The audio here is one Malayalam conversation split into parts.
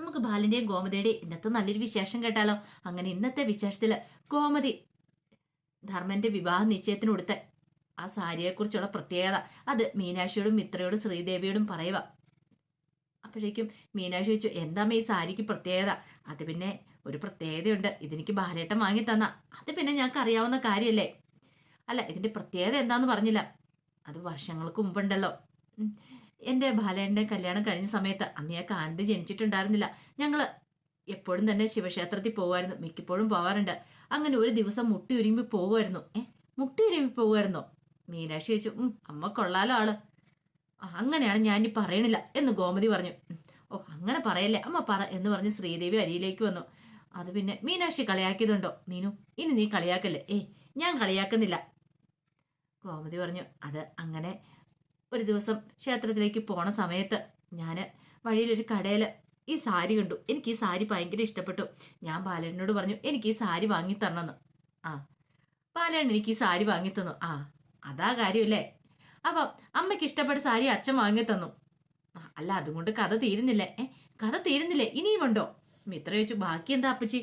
നമുക്ക് ബാലിന്റെയും ഗോമതിയുടെയും ഇന്നത്തെ നല്ലൊരു വിശേഷം കേട്ടാലോ? അങ്ങനെ ഇന്നത്തെ വിശേഷത്തിൽ ഗോമതി ധർമ്മന്റെ വിവാഹ നിശ്ചയത്തിന് കൊടുത്ത ആ സാരിയെക്കുറിച്ചുള്ള പ്രത്യേകത. അത് മീനാക്ഷിയോടും മിത്രയോടും ശ്രീദേവിയോടും പറയുക. അപ്പോഴേക്കും മീനാക്ഷി വെച്ചു എന്താമ്മ ഈ സാരിക്ക് പ്രത്യേകത? അത് പിന്നെ ഒരു പ്രത്യേകതയുണ്ട്. ഇതെനിക്ക് ബാലേട്ടൻ വാങ്ങി തന്ന. അത് പിന്നെ ഞങ്ങൾക്ക് അറിയാവുന്ന കാര്യമല്ലേ അല്ല ഇതിന്റെ പ്രത്യേകത എന്താന്ന് പറഞ്ഞില്ല. അത് വർഷങ്ങൾക്ക് മുമ്പുണ്ടല്ലോ. എന്റെ ബാലേട്ടന്റെ കല്യാണം കഴിഞ്ഞ സമയത്ത് അന്ന് ഞാൻ കാന്തി ജനിച്ചിട്ടുണ്ടായിരുന്നില്ല. ഞങ്ങൾ എപ്പോഴും തന്നെ ശിവക്ഷേത്രത്തിൽ പോകുമായിരുന്നു. മിക്കപ്പോഴും പോവാറുണ്ട്. അങ്ങനെ ഒരു ദിവസം മുട്ടി ഉരുമ്പി പോകുമായിരുന്നു. ഏ മുട്ടി ഉരുമ്പി പോകുമായിരുന്നോ? മീനാക്ഷി ചോദിച്ചു അമ്മ കൊള്ളാലോ ആൾ. അങ്ങനെയാണ് ഞാൻ ഇനി പറയണില്ല എന്ന് ഗോമതി പറഞ്ഞു. ഓ അങ്ങനെ പറയല്ലേ അമ്മ പറ എന്ന് പറഞ്ഞ് ശ്രീദേവി അരിയിലേക്ക് വന്നു. അത് പിന്നെ മീനാക്ഷി കളിയാക്കിയതുണ്ടോ? മീനു ഇനി നീ കളിയാക്കല്ലേ. ഏ ഞാൻ കളിയാക്കുന്നില്ല. ഗോമതി പറഞ്ഞു അത് അങ്ങനെ ഒരു ദിവസം ക്ഷേത്രത്തിലേക്ക് പോണ സമയത്ത് ഞാൻ വഴിയിലൊരു കടയിൽ ഈ സാരി കണ്ടു. എനിക്ക് ഈ സാരി ഭയങ്കര ഇഷ്ടപ്പെട്ടു. ഞാൻ ബാലേട്ടനോട് പറഞ്ഞു എനിക്ക് ഈ സാരി വാങ്ങി തരണമെന്ന്. ആ ബാലേട്ടൻ എനിക്ക് ഈ സാരി വാങ്ങി തന്നു. ആ അതാ കാര്യമല്ലേ അപ്പം അമ്മയ്ക്ക് ഇഷ്ടപ്പെട്ട സാരി അച്ഛൻ വാങ്ങി തന്നു. അല്ല അതുകൊണ്ട് കഥ തീരുന്നില്ലേ? ഏ കഥ തീരുന്നില്ലേ? ഇനിയും ഉണ്ടോ? മിത്ര ചോദിച്ചു ബാക്കി എന്താ അപ്പച്ചി?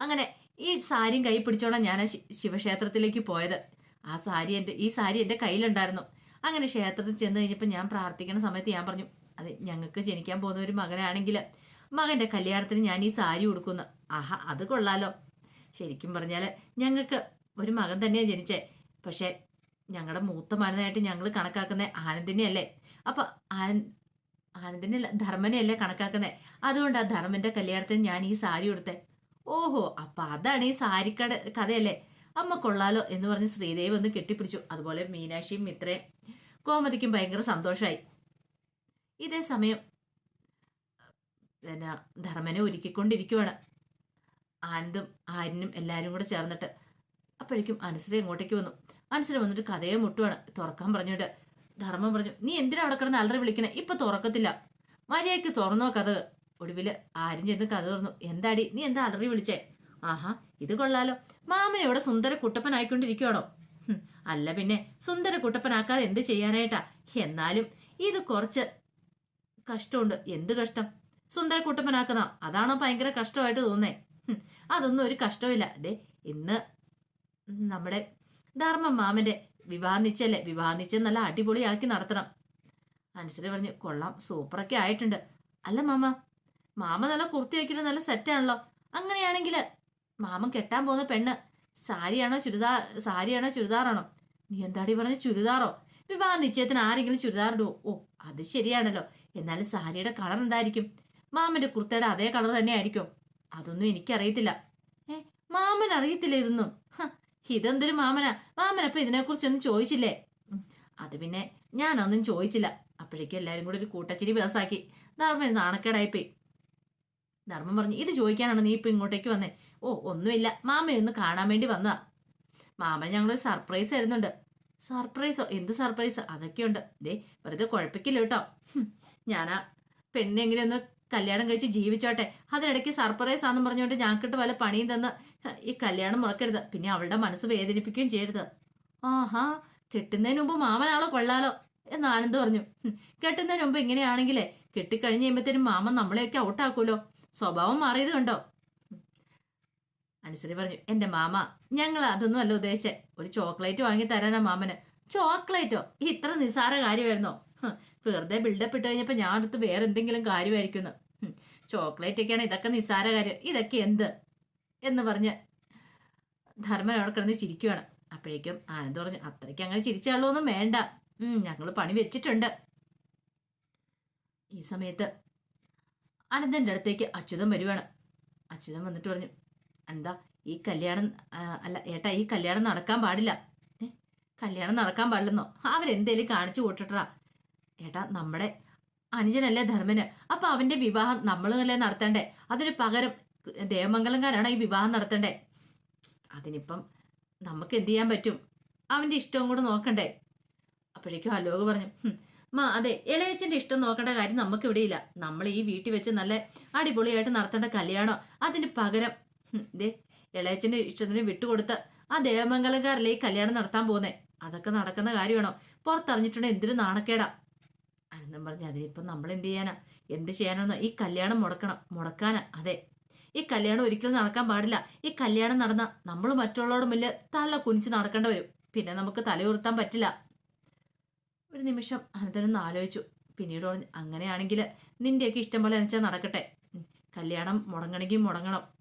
അങ്ങനെ ഈ സാരിയും കൈ പിടിച്ചോളാം ഞാൻ ശിവക്ഷേത്രത്തിലേക്ക് പോയത്. ആ സാരി എന്റെ ഈ സാരി എന്റെ കയ്യിലുണ്ടായിരുന്നു. അങ്ങനെ ക്ഷേത്രത്തിൽ ചെന്ന് കഴിഞ്ഞപ്പോൾ ഞാൻ പ്രാർത്ഥിക്കുന്ന സമയത്ത് ഞാൻ പറഞ്ഞു അതെ ഞങ്ങൾക്ക് ജനിക്കാൻ പോകുന്ന ഒരു മകനാണെങ്കിൽ മകന്റെ കല്യാണത്തിന് ഞാൻ ഈ സാരി കൊടുക്കുന്നു ആഹാ അത് കൊള്ളാലോ. ശരിക്കും പറഞ്ഞാൽ ഞങ്ങൾക്ക് ഒരു മകൻ തന്നെയാണ് ജനിച്ചേ. പക്ഷേ ഞങ്ങളുടെ മൂത്ത മകനായിട്ട് ഞങ്ങൾ കണക്കാക്കുന്ന ആനന്ദിനെയല്ലേ? അപ്പം ആനന്ദ് ആനന്ദിനെ ധർമ്മനെയല്ലേ കണക്കാക്കുന്നത് അതുകൊണ്ട് ആ ധർമ്മന്റെ കല്യാണത്തിന് ഞാൻ ഈ സാരി കൊടുത്തേ ഓഹോ അപ്പം അതാണ് ഈ സാരിക്കട കഥയല്ലേ? അമ്മ കൊള്ളാലോ എന്ന് പറഞ്ഞ് ശ്രീദേവി ഒന്ന് കെട്ടിപ്പിടിച്ചു. അതുപോലെ മീനാക്ഷിയും മിത്രയും കോമതിക്കും ഭയങ്കര സന്തോഷമായി ഇതേ സമയം പിന്നെ ധർമ്മനെ ഒരുക്കിക്കൊണ്ടിരിക്കുവാണ്. ആനന്ദും ആര്യനും എല്ലാവരും കൂടെ ചേർന്നിട്ട്. അപ്പോഴേക്കും അനുസര ഇങ്ങോട്ടേക്ക് വന്നു. അനുസര വന്നിട്ട് കഥയെ മുട്ടുവാണ്. തുറക്കാൻ പറഞ്ഞിട്ട് ധർമ്മം പറഞ്ഞു നീ എന്തിനാ അവിടെ കിടന്ന് അലറി വിളിക്കണേ? ഇപ്പൊ തുറക്കത്തില്ല. മര്യാദയ്ക്ക് തുറന്നോ കഥ. ഒടുവിൽ ആരും ചെന്ന് കഥ തുറന്നു. എന്താടി? നീ എന്താ അലറി വിളിച്ചേ? ആഹാ ഇത് കൊള്ളാലോ. മാമൻ ഇവിടെ സുന്ദര കുട്ടപ്പനായിക്കൊണ്ടിരിക്കുവാണോ അല്ല പിന്നെ സുന്ദര കുട്ടപ്പനാക്കാതെ എന്ത് ചെയ്യാനായിട്ടാ? എന്നാലും ഇത് കുറച്ച് കഷ്ടമുണ്ട്. എന്ത് കഷ്ടം? സുന്ദര കുട്ടപ്പനാക്കുന്ന അതാണോ ഭയങ്കര കഷ്ടമായിട്ട് തോന്നേ അതൊന്നും ഒരു കഷ്ടമില്ല. അതെ ഇന്ന് നമ്മുടെ ധർമ്മ മാമന്റെ വിവാഹ നിശ്ചയല്ലേ വിവാഹ നിശ്ചയം നല്ല അടിപൊളിയാക്കി നടത്തണം. അനുസരി പറഞ്ഞു കൊള്ളാം സൂപ്പറൊക്കെ ആയിട്ടുണ്ട്. അല്ല മാമ മാമ നല്ല കുർത്തിയാക്കിയിട്ട് നല്ല സെറ്റാണല്ലോ അങ്ങനെയാണെങ്കിൽ മാമൻ കെട്ടാൻ പോകുന്ന പെണ്ണ്. സാരിയാണോ ചുരിദാർ സാരിയാണോ ചുരിദാറാണോ? നീ എന്താടി പറഞ്ഞ ചുരിദാറോ? വിവാഹ നിശ്ചയത്തിന് ആരെങ്കിലും ചുരിദാർ ഇടുവോ? ഓ അത് ശരിയാണല്ലോ. എന്നാലും സാരിയുടെ കളർ എന്തായിരിക്കും? മാമന്റെ കുർത്തയുടെ അതേ കളർ തന്നെ ആയിരിക്കും. അതൊന്നും എനിക്കറിയത്തില്ല. ഏ മാമൻ അറിയത്തില്ല ഇതൊന്നും? ഇതെന്തൊരു മാമനാ? മാമനപ്പൊ ഇതിനെക്കുറിച്ചൊന്നും ചോദിച്ചില്ലേ? അത് പിന്നെ ഞാനൊന്നും ചോദിച്ചില്ല. അപ്പോഴേക്കും എല്ലാവരും കൂടെ ഒരു കൂട്ടച്ചിരി ബസാക്കി ധർമ്മൻ നാണക്കേടായിപ്പോയി. ധർമ്മം പറഞ്ഞു ഇത് ചോദിക്കാനാണ് നീ ഇപ്പൊ ഇങ്ങോട്ടേക്ക് വന്നേ. ഓ ഒന്നുമില്ല. മാമനെ ഒന്ന് കാണാൻ വേണ്ടി വന്നതാ. മാമന് ഞങ്ങളൊരു സർപ്രൈസ് തരുന്നുണ്ട്. സർപ്രൈസോ എന്ത് സർപ്രൈസ് അതൊക്കെയുണ്ട്. ദേ വെറുതെ കുഴപ്പിക്കില്ല കേട്ടോ. ഹും, ഞാനാ പെണ്ണിനെ എങ്ങനെയൊന്ന് കല്യാണം കഴിച്ച് ജീവിച്ചോട്ടെ. അതിനിടയ്ക്ക് സർപ്രൈസ് ആണെന്ന് പറഞ്ഞുകൊണ്ട് ഞങ്ങൾക്കിട്ട് വല്ല പണിയും തന്ന് ഈ കല്യാണം മുളക്കരുത് പിന്നെ അവളുടെ മനസ്സ് വേദനിപ്പിക്കുകയും ചെയ്യരുത്. ആഹാ കെട്ടുന്നതിന് മുമ്പ് മാമനാളോ കൊള്ളാലോ? എന്ന് ആനന്ദ് പറഞ്ഞു. "ഹും, കെട്ടുന്നതിന് മുമ്പ് ഇങ്ങനെയാണെങ്കിലേ കെട്ടിക്കഴിഞ്ഞ് കഴിയുമ്പോഴത്തേനും മാമൻ നമ്മളെയൊക്കെ ഔട്ടാക്കൂലോ സ്വഭാവം മാറിയത് കണ്ടോ? അനുസരി പറഞ്ഞു എന്റെ മാമ ഞങ്ങൾ അതൊന്നും അല്ല ഉദ്ദേശിച്ചെ. ഒരു ചോക്ലേറ്റ് വാങ്ങി തരാനാ മാമന്. ചോക്ലേറ്റോ? ഇത്ര നിസാര കാര്യമായിരുന്നോ? വെറുതെ ബിൽഡപ്പ് ഇട്ട് കഴിഞ്ഞപ്പോൾ ഞാൻ അടുത്ത് വേറെ എന്തെങ്കിലും കാര്യമായിരിക്കുന്നു. ചോക്ലേറ്റ് ഒക്കെയാണ് ഇതൊക്കെ നിസാര കാര്യം. ഇതൊക്കെ എന്ത്? എന്ന് പറഞ്ഞ് ധർമ്മൻ അവിടെ കിടന്ന് ചിരിക്കുവാണ്. അപ്പോഴേക്കും ആനന്ദ് പറഞ്ഞു അത്രയ്ക്ക് അങ്ങനെ ചിരിച്ചാളൊന്നും വേണ്ട. ഞങ്ങൾ പണി വെച്ചിട്ടുണ്ട്. ഈ സമയത്ത് അനന്തന്റെ അടുത്തേക്ക് അച്യുതം വരുവാണ്. അച്യുതം വന്നിട്ട് പറഞ്ഞു എന്താ ഈ കല്യാണം അല്ല ഏട്ടാ ഈ കല്യാണം നടക്കാൻ പാടില്ല. കല്യാണം നടക്കാൻ പാടില്ലെന്നോ? അവരെന്തേലും കാണിച്ചു കൂട്ടട്ടാ ഏട്ടാ നമ്മുടെ അനുജനല്ലേ ധർമ്മന്? അപ്പൊ അവന്റെ വിവാഹം നമ്മളല്ലേ നടത്തണ്ടേ? അതിന് പകരം ദേവമംഗലംകാരാണ് ഈ വിവാഹം നടത്തണ്ടേ? അതിനിപ്പം നമുക്ക് എന്ത് ചെയ്യാൻ പറ്റും? അവന്റെ ഇഷ്ടവും കൂടെ നോക്കണ്ടേ? അപ്പോഴേക്കും അലോക് പറഞ്ഞു മാ അതെ ഇളയച്ചന്റെ ഇഷ്ടം നോക്കേണ്ട കാര്യം നമുക്ക് ഇവിടെ ഇല്ല നമ്മൾ ഈ വീട്ടിൽ വെച്ച് നല്ല അടിപൊളിയായിട്ട് നടത്തേണ്ട കല്യാണം അതിന് പകരം ദേ ഇളയച്ചന്റെ ഇഷ്ടത്തിന് വിട്ടുകൊടുത്ത് ആ ദേവമംഗലക്കാരല്ലേ ഈ കല്യാണം നടത്താൻ പോകുന്നേ? അതൊക്കെ നടക്കുന്ന കാര്യമാണോ? പുറത്തറിഞ്ഞിട്ടുണ്ടെങ്കിൽ എന്തൊരു നാണക്കേടാ. അനന്തം പറഞ്ഞു അതിനിപ്പം നമ്മൾ എന്ത് ചെയ്യാനാ? എന്ത് ചെയ്യാനോന്നോ ഈ കല്യാണം മുടക്കണം മുടക്കാനാ. അതെ ഈ കല്യാണം ഒരിക്കലും നടക്കാൻ പാടില്ല. ഈ കല്യാണം നടന്ന നമ്മൾ മറ്റുള്ളവരുടെ മുന്നിൽ തല കുനിച്ച് നടക്കേണ്ടി വരും. പിന്നെ നമുക്ക് തലയുർത്താൻ പറ്റില്ല. ഒരു നിമിഷം അനന്തരൊന്ന് ആലോചിച്ചു. പിന്നീട് പറഞ്ഞു അങ്ങനെയാണെങ്കിൽ നിന്റെയൊക്കെ ഇഷ്ടം പോലെ എന്ന് വെച്ചാൽ നടക്കട്ടെ. കല്യാണം മുടങ്ങണമെങ്കിൽ മുടങ്ങണം.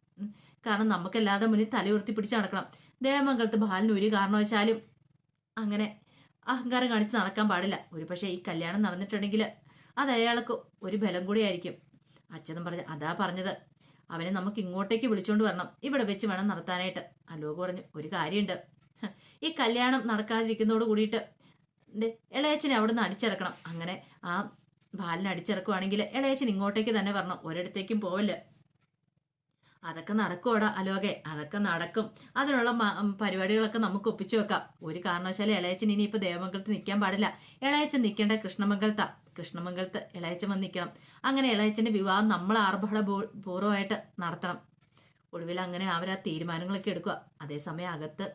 കാരണം നമുക്ക് എല്ലാവരുടെ മുന്നിൽ ഉയർത്തി പിടിച്ച് നടക്കണം. ദേവമംഗലത്ത് ബാലിന് ഒരു കാരണവശാലും അങ്ങനെ അഹങ്കാരം കാണിച്ച് നടക്കാൻ പാടില്ല. ഒരു പക്ഷേ ഈ കല്യാണം നടന്നിട്ടുണ്ടെങ്കിൽ അത് അയാൾക്ക് ഒരു ബലം കൂടിയായിരിക്കും. അച്ഛനും പറഞ്ഞ അതാ പറഞ്ഞത്. അവനെ നമുക്ക് ഇങ്ങോട്ടേക്ക് വിളിച്ചോണ്ട് വരണം. ഇവിടെ വെച്ച് വേണം നടത്താനായിട്ട്. അലോക് പറഞ്ഞു ഒരു കാര്യമുണ്ട് ഈ കല്യാണം നടക്കാതിരിക്കുന്നതോട് കൂടിയിട്ട് ഇളയച്ചനെ അവിടെ നിന്ന് അടിച്ചിറക്കണം. അങ്ങനെ ആ ബാലിനെ അടിച്ചിറക്കുവാണെങ്കിൽ ഇളയച്ചൻ ഇങ്ങോട്ടേക്ക് തന്നെ വരണം. ഒരിടത്തേക്കും പോവല്ല. അതൊക്കെ നടക്കുവാടാ അലോകെ അതൊക്കെ നടക്കും. അതിനുള്ള പരിപാടികളൊക്കെ നമുക്ക് ഒപ്പിച്ചു വെക്കാം. ഒരു കാരണവശാലും ഇളയച്ചൻ ഇനി ഇപ്പൊ ദേവമംഗലത്ത് നിൽക്കാൻ പാടില്ല. ഇളയച്ചൻ നിൽക്കേണ്ട കൃഷ്ണമംഗലത്താ. കൃഷ്ണമംഗലത്ത് ഇളയച്ചൻ വന്ന് നിൽക്കണം അങ്ങനെ ഇളയച്ചന്റെ വിവാഹം നമ്മൾ ആർഭാട പൂർവമായിട്ട് നടത്തണം. ഒടുവിൽ അങ്ങനെ അവർ ആ തീരുമാനങ്ങളൊക്കെ എടുക്കുക. അതേസമയം അകത്ത്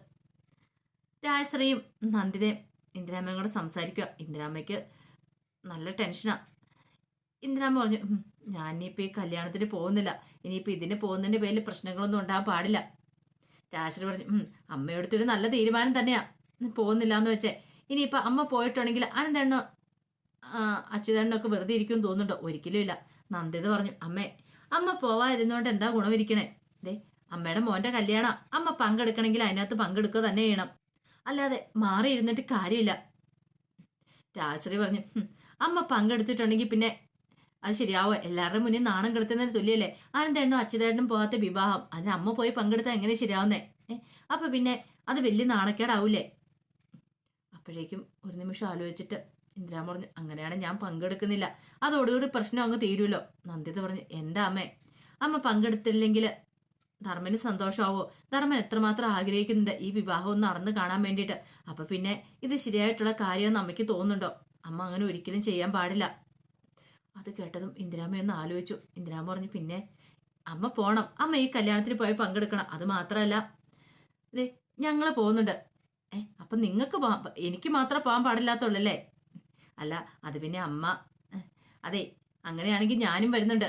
രാജശ്രീയും നന്ദിതയും ഇന്ദിരാമ്മയും കൂടെ സംസാരിക്കുക. ഇന്ദിരാമ്മയ്ക്ക് നല്ല ടെൻഷനാണ് ഇന്ദിരാമ്മ പറഞ്ഞു "ഉം, ഞാനിപ്പോൾ ഈ കല്യാണത്തിന് പോകുന്നില്ല. ഇനിയിപ്പോൾ ഇതിന് പോകുന്നതിന്റെ പേരിൽ പ്രശ്നങ്ങളൊന്നും ഉണ്ടാകാൻ പാടില്ല. രാശ്രി പറഞ്ഞു "ഉം, അമ്മയെടുത്തൊരു നല്ല തീരുമാനം തന്നെയാ. പോകുന്നില്ല എന്ന് വെച്ചേ. ഇനിയിപ്പോൾ അമ്മ പോയിട്ടുണ്ടെങ്കിൽ അനന്തണ്ണോ അച്യുതണ്ണൊക്കെ വെറുതെ ഇരിക്കും തോന്നുന്നുണ്ടോ? ഒരിക്കലും ഇല്ല. നന്ദിത പറഞ്ഞു അമ്മേ അമ്മ പോവാതിരുന്നോണ്ട് എന്താ ഗുണമിരിക്കണേ? ദേ അമ്മയുടെ മോന്റെ കല്യാണം. അമ്മ പങ്കെടുക്കണമെങ്കിൽ അതിനകത്ത് പങ്കെടുക്കുക തന്നെ ചെയ്യണം. അല്ലാതെ മാറിയിരുന്നിട്ട് കാര്യമില്ല. രാജശ്രീ പറഞ്ഞു "ഹും, അമ്മ പങ്കെടുത്തിട്ടുണ്ടെങ്കിൽ പിന്നെ അത് ശരിയാവോ? എല്ലാവരുടെ മുന്നിൽ നാണം കെടുത്തുന്നതിന് തുല്യല്ലേ? ആനന്ദേണ്ണോ അച്യുതേട്ടനും പോകാത്ത വിവാഹം? അതിന് അമ്മ പോയി പങ്കെടുത്താൽ എങ്ങനെ ശരിയാവുന്നേ? അപ്പൊ പിന്നെ അത് വലിയ നാണക്കേടാവൂലേ? അപ്പോഴേക്കും ഒരു നിമിഷം ആലോചിച്ചിട്ട് ഇന്ദിരാ പറഞ്ഞു അങ്ങനെയാണ് ഞാൻ പങ്കെടുക്കുന്നില്ല. അതോടുകൂടി പ്രശ്നം അങ്ങ് തീരുമല്ലോ നന്ദിത പറഞ്ഞു എന്താ അമ്മേ? അമ്മ പങ്കെടുത്തില്ലെങ്കിൽ ധർമ്മന് സന്തോഷമാവോ? ധർമ്മൻ എത്രമാത്രം ആഗ്രഹിക്കുന്നുണ്ട് ഈ വിവാഹം ഒന്ന് നടന്നു കാണാൻ വേണ്ടിയിട്ട്. അപ്പൊ പിന്നെ ഇത് ശരിയായിട്ടുള്ള കാര്യമെന്ന് അമ്മയ്ക്ക് തോന്നുന്നുണ്ടോ? അമ്മ അങ്ങനെ ഒരിക്കലും ചെയ്യാൻ പാടില്ല. അത് കേട്ടതും ഇന്ദിരാമ്മ ഒന്ന് ആലോചിച്ചു. ഇന്ദിരാമ്മ പറഞ്ഞു പിന്നെ അമ്മ പോണം. അമ്മ ഈ കല്യാണത്തിന് പോയി പങ്കെടുക്കണം. അത് മാത്രമല്ല ദേ ഞങ്ങൾ പോകുന്നുണ്ട്. ഏ അപ്പം നിങ്ങൾക്ക് എനിക്ക് മാത്രം പോകാൻ പാടില്ലാത്തുള്ളല്ലേ അല്ല അത് പിന്നെ അമ്മ അതെ അങ്ങനെയാണെങ്കിൽ ഞാനും വരുന്നുണ്ട്.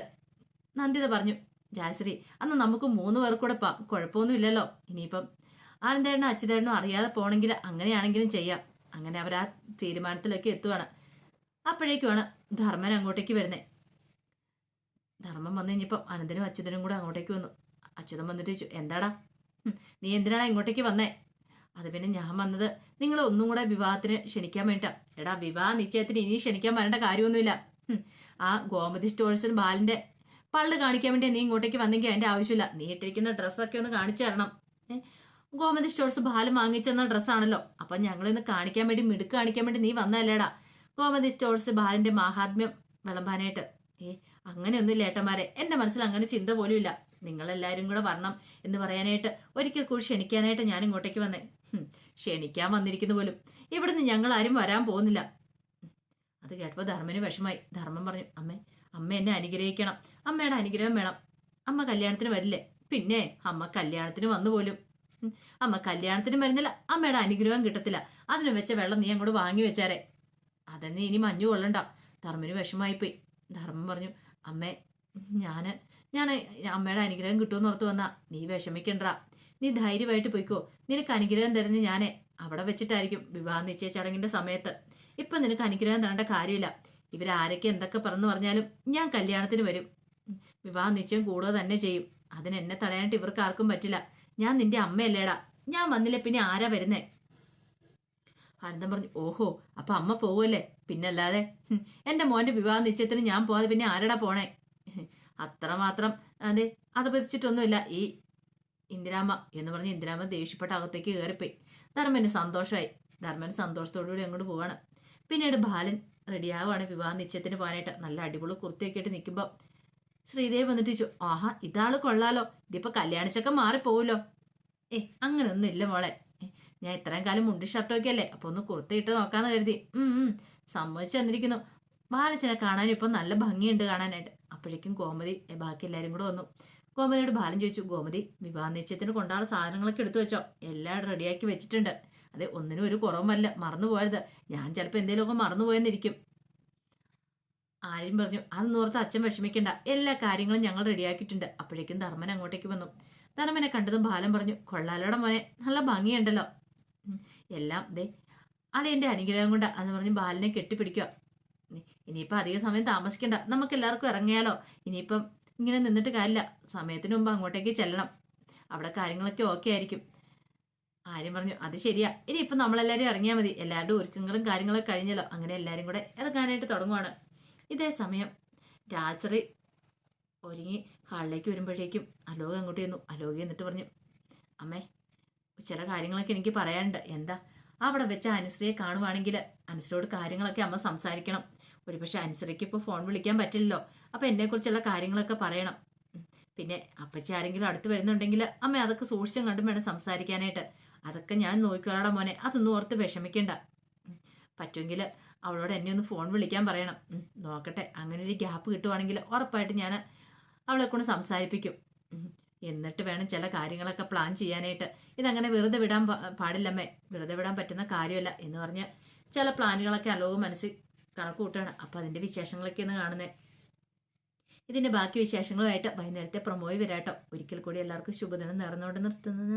നന്ദിത പറഞ്ഞു ജാശ്രീ അന്ന് നമുക്ക് മൂന്ന് പേർ കൂടെ പോവാം കുഴപ്പമൊന്നുമില്ലല്ലോ. ഇനിയിപ്പം ആനന്ദേണ്ണോ അച്യുതേണ്ണോ അറിയാതെ പോകണമെങ്കിൽ അങ്ങനെയാണെങ്കിലും ചെയ്യാം. അങ്ങനെ അവർ ആ തീരുമാനത്തിലൊക്കെ എത്തുവാണ്. അപ്പോഴേക്കുമാണ് ധർമ്മൻ അങ്ങോട്ടേക്ക് വരുന്നേ. ധർമ്മം വന്നു കഴിഞ്ഞപ്പം അനന്തനും അച്യുതനും കൂടെ അങ്ങോട്ടേക്ക് വന്നു. അച്യുതൻ വന്നിട്ട് ചോദിച്ചു എന്താടാ? നീ എന്തിനാണ് ഇങ്ങോട്ടേക്ക് വന്നേ? അത് പിന്നെ ഞാൻ വന്നത് നിങ്ങൾ ഒന്നും കൂടെ വിവാഹത്തിന് ക്ഷണിക്കാൻ വേണ്ടിട്ടാ. എടാ വിവാഹ നിശ്ചയത്തിന് ഇനി ക്ഷണിക്കാൻ വരേണ്ട കാര്യമൊന്നുമില്ല. ആ ഗോമതി സ്റ്റോഴ്സിന് ബാലിന്റെ പള്ളു കാണിക്കാൻ വേണ്ടി നീ ഇങ്ങോട്ടേക്ക് വന്നെങ്കിൽ അതിന്റെ ആവശ്യമില്ല. നീ ഇട്ടിരിക്കുന്ന ഡ്രസ്സൊക്കെ ഒന്ന് കാണിച്ചു തരണം. ഗോമതി സ്റ്റോഴ്സ് ബാൽ വാങ്ങിച്ചെന്ന ഡ്രസ്സാണല്ലോ. അപ്പം ഞങ്ങളിന്ന് കാണിക്കാൻ വേണ്ടി മിടുക്ക് കാണിക്കാൻ വേണ്ടി നീ വന്നല്ലേടാ ഗോമതി സ്റ്റോഴ്സ് ബാലന്റെ മാഹാത്മ്യം വിളമ്പാനായിട്ട്. ഏ അങ്ങനെയൊന്നുമില്ല ഏട്ടന്മാരെ. എന്റെ മനസ്സിൽ അങ്ങനെ ചിന്ത പോലും ഇല്ല നിങ്ങളെല്ലാവരും കൂടെ വരണം എന്ന് പറയാനായിട്ട് ഒരിക്കൽ കൂടി ക്ഷണിക്കാനായിട്ട് ഞാൻ ഇങ്ങോട്ടേക്ക് വന്നേ. ക്ഷണിക്കാൻ വന്നിരിക്കുന്നു പോലും. ഇവിടുന്ന് ഞങ്ങൾ ആരും വരാൻ പോകുന്നില്ല. അത് കേട്ടപ്പോൾ ധർമ്മന് വിഷമായി. ധർമ്മം പറഞ്ഞു അമ്മേ അമ്മ എന്നെ അനുഗ്രഹിക്കണം. അമ്മയുടെ അനുഗ്രഹം വേണം. അമ്മ കല്യാണത്തിന് വരില്ലേ? പിന്നെ അമ്മ കല്യാണത്തിന് വന്നു പോലും. അമ്മ കല്യാണത്തിന് വരുന്നില്ല. അമ്മയുടെ അനുഗ്രഹം കിട്ടത്തില്ല. അതിന് വെച്ച വെള്ളം നീ അങ്ങോട്ട് വാങ്ങി വെച്ചാരെ. അതെന്നെ ഇനി മഞ്ഞു കൊള്ളണ്ട. ധർമ്മന് വിഷമായിപ്പോയി. ധർമ്മം പറഞ്ഞു അമ്മേ ഞാൻ ഞാൻ അമ്മയുടെ അനുഗ്രഹം കിട്ടുമെന്ന് ഓർത്ത് വന്നാ നീ വിഷമിക്കണ്ട. നീ ധൈര്യമായിട്ട് പോയിക്കോ. നിനക്ക് അനുഗ്രഹം തരുന്ന ഞാനേ അവിടെ വെച്ചിട്ടായിരിക്കും വിവാഹ നിശ്ചയ ചടങ്ങിന്റെ സമയത്ത്. ഇപ്പൊ നിനക്ക് അനുഗ്രഹം തരേണ്ട കാര്യമില്ല. ഇവരാരൊക്കെ എന്തൊക്കെ പറഞ്ഞു പറഞ്ഞാലും ഞാൻ കല്യാണത്തിന് വരും. വിവാഹ നിശ്ചയം കൂടുക തന്നെ ചെയ്യും. അതിനെന്നെ തടയാനായിട്ട് ഇവർക്ക് ആർക്കും പറ്റില്ല. ഞാൻ നിന്റെ അമ്മയല്ലേടാ. ഞാൻ വന്നില്ല പിന്നെ ആരാ വരുന്നേ? ആനന്ദം പറഞ്ഞു ഓഹോ അപ്പൊ അമ്മ പോവല്ലേ? പിന്നല്ലാതെ എന്റെ മോന്റെ വിവാഹ നിശ്ചയത്തിന് ഞാൻ പോവാതെ പിന്നെ ആരടാ പോണേ? അത്രമാത്രം അതെ അത് പതിച്ചിട്ടൊന്നുമില്ല ഈ ഇന്ദിരാമ്മ എന്ന് പറഞ്ഞ് ഇന്ദിരാമ്മ ദേഷ്യപ്പെട്ട അകത്തേക്ക് കയറിപ്പോയി. ധർമ്മന് സന്തോഷമായി ധർമ്മൻ സന്തോഷത്തോടുകൂടി അങ്ങോട്ട് പോവാണ്. പിന്നീട് ബാലൻ റെഡിയാവുകയാണ് വിവാഹ നിശ്ചയത്തിന് പോകാനായിട്ട്. നല്ല അടിപൊളി കുർത്തിയൊക്കെ ആയിട്ട് നിൽക്കുമ്പോൾ ശ്രീദേവി വന്നിട്ട് ചോദിച്ചു ആഹാ ഇതാൾ കൊള്ളാലോ. ഇതിപ്പോ കല്യാണിച്ചൊക്കെ മാറിപ്പോവുമല്ലോ ഏ അങ്ങനെയൊന്നും ഇല്ല മോളെ. ഞാൻ ഇത്രയും കാലം മുണ്ടി ഷർട്ടൊക്കെ അല്ലേ അപ്പൊ ഒന്ന് കുർത്തയിട്ട് നോക്കാന്ന് കരുതി. സമ്മതിച്ചു വന്നിരിക്കുന്നു. ബാലച്ചനെ കാണാനും ഇപ്പൊ നല്ല ഭംഗിയുണ്ട് കാണാനായിട്ട്. അപ്പോഴേക്കും ഗോമതി ബാക്കി എല്ലാരും കൂടെ വന്നു. ഗോമതിയോട് ബാലൻ ചോദിച്ചു ഗോമതി വിവാഹ നിശ്ചയത്തിന് കൊണ്ടാണ് സാധനങ്ങളൊക്കെ എടുത്തു വെച്ചോ? എല്ലാം റെഡിയാക്കി വെച്ചിട്ടുണ്ട്. അതെ ഒന്നിനും ഒരു കുറവുമല്ല. മറന്നു പോയത് ഞാൻ ചിലപ്പോൾ എന്തെങ്കിലുമൊക്കെ മറന്നു പോയെന്നിരിക്കും. ആരും പറഞ്ഞു അതൊന്നും അച്ഛൻ വിഷമിക്കണ്ട. എല്ലാ കാര്യങ്ങളും ഞങ്ങൾ റെഡിയാക്കിയിട്ടുണ്ട് അപ്പോഴേക്കും ധർമ്മൻ അങ്ങോട്ടേക്ക് വന്നു. ധർമ്മനെ കണ്ടതും ബാലൻ പറഞ്ഞു കൊള്ളാലോടെ മോനെ. നല്ല ഭംഗിയുണ്ടല്ലോ. എല്ലാം ദേ അളിയന്റെ അനുഗ്രഹം കൊണ്ട് എന്ന് പറഞ്ഞ് ബാലിനെ കെട്ടിപ്പിടിക്കുക ഇനിയിപ്പോൾ അധിക സമയം താമസിക്കണ്ട. നമുക്ക് എല്ലാവർക്കും ഇറങ്ങിയാലോ? ഇനിയിപ്പം ഇങ്ങനെ നിന്നിട്ട് കാര്യമില്ല. സമയത്തിന് മുമ്പ് അങ്ങോട്ടേക്ക് ചെല്ലണം. അവിടെ കാര്യങ്ങളൊക്കെ ഓക്കെ ആയിരിക്കും. ആര്യം പറഞ്ഞു അത് ശരിയാ. ഇനിയിപ്പം നമ്മളെല്ലാവരും ഇറങ്ങിയാൽ മതി. എല്ലാവരുടെ ഒരുക്കങ്ങളും കാര്യങ്ങളൊക്കെ കഴിഞ്ഞല്ലോ. അങ്ങനെ എല്ലാവരും കൂടെ ഇറങ്ങാനായിട്ട് തുടങ്ങുവാണ്. ഇതേ സമയം രാത്രി ഒരുങ്ങി ഹാളിലേക്ക് വരുമ്പോഴേക്കും അലോക അങ്ങോട്ട് ചെന്നു. അലോക എന്നിട്ട് പറഞ്ഞു അമ്മേ ചില കാര്യങ്ങളൊക്കെ എനിക്ക് പറയാനുണ്ട്. എന്താ? അവിടെ വെച്ച അനുശ്രീയെ കാണുവാണെങ്കിൽ അനുശ്രീയോട് കാര്യങ്ങളൊക്കെ അമ്മ സംസാരിക്കണം. ഒരുപക്ഷെ അനുശ്രീക്ക് ഇപ്പോൾ ഫോൺ വിളിക്കാൻ പറ്റില്ലല്ലോ. അപ്പം എന്നെക്കുറിച്ചുള്ള കാര്യങ്ങളൊക്കെ പറയണം. പിന്നെ അപ്പച്ചി ആരെങ്കിലും അടുത്ത് വരുന്നുണ്ടെങ്കിൽ അമ്മ അതൊക്കെ സൂക്ഷിച്ചും കണ്ടും വേണം സംസാരിക്കാനായിട്ട്. അതൊക്കെ ഞാൻ നോക്കിക്കോളാടാ മോനെ. അതൊന്നും ഓർത്ത് വിഷമിക്കണ്ട. പറ്റുമെങ്കിൽ അവളോട് എന്നെ ഒന്ന് ഫോൺ വിളിക്കാൻ പറയണം. നോക്കട്ടെ. അങ്ങനെ ഒരു ഗ്യാപ്പ് കിട്ടുവാണെങ്കിൽ ഉറപ്പായിട്ട് ഞാൻ അവളെ കൊണ്ട് സംസാരിപ്പിക്കും. എന്നിട്ട് വേണം ചില കാര്യങ്ങളൊക്കെ പ്ലാൻ ചെയ്യാനായിട്ട്. ഇതങ്ങനെ വെറുതെ വിടാൻ പാടില്ലമ്മേ. വെറുതെ വിടാൻ പറ്റുന്ന കാര്യമല്ല എന്ന് പറഞ്ഞ് ചില പ്ലാനുകളൊക്കെ അലോക മനസ്സിൽ കണക്ക് കൂട്ടുകയാണ് അപ്പം അതിന്റെ ഒന്ന് കാണുന്നത് ഇതിന്റെ ബാക്കി വിശേഷങ്ങളുമായിട്ട് വൈകുന്നേരത്തെ പ്രൊമോയി വരാട്ടോ. ഒരിക്കൽ കൂടി എല്ലാവർക്കും ശുഭദിനം നേർന്നുകൊണ്ട് നിർത്തുന്നത്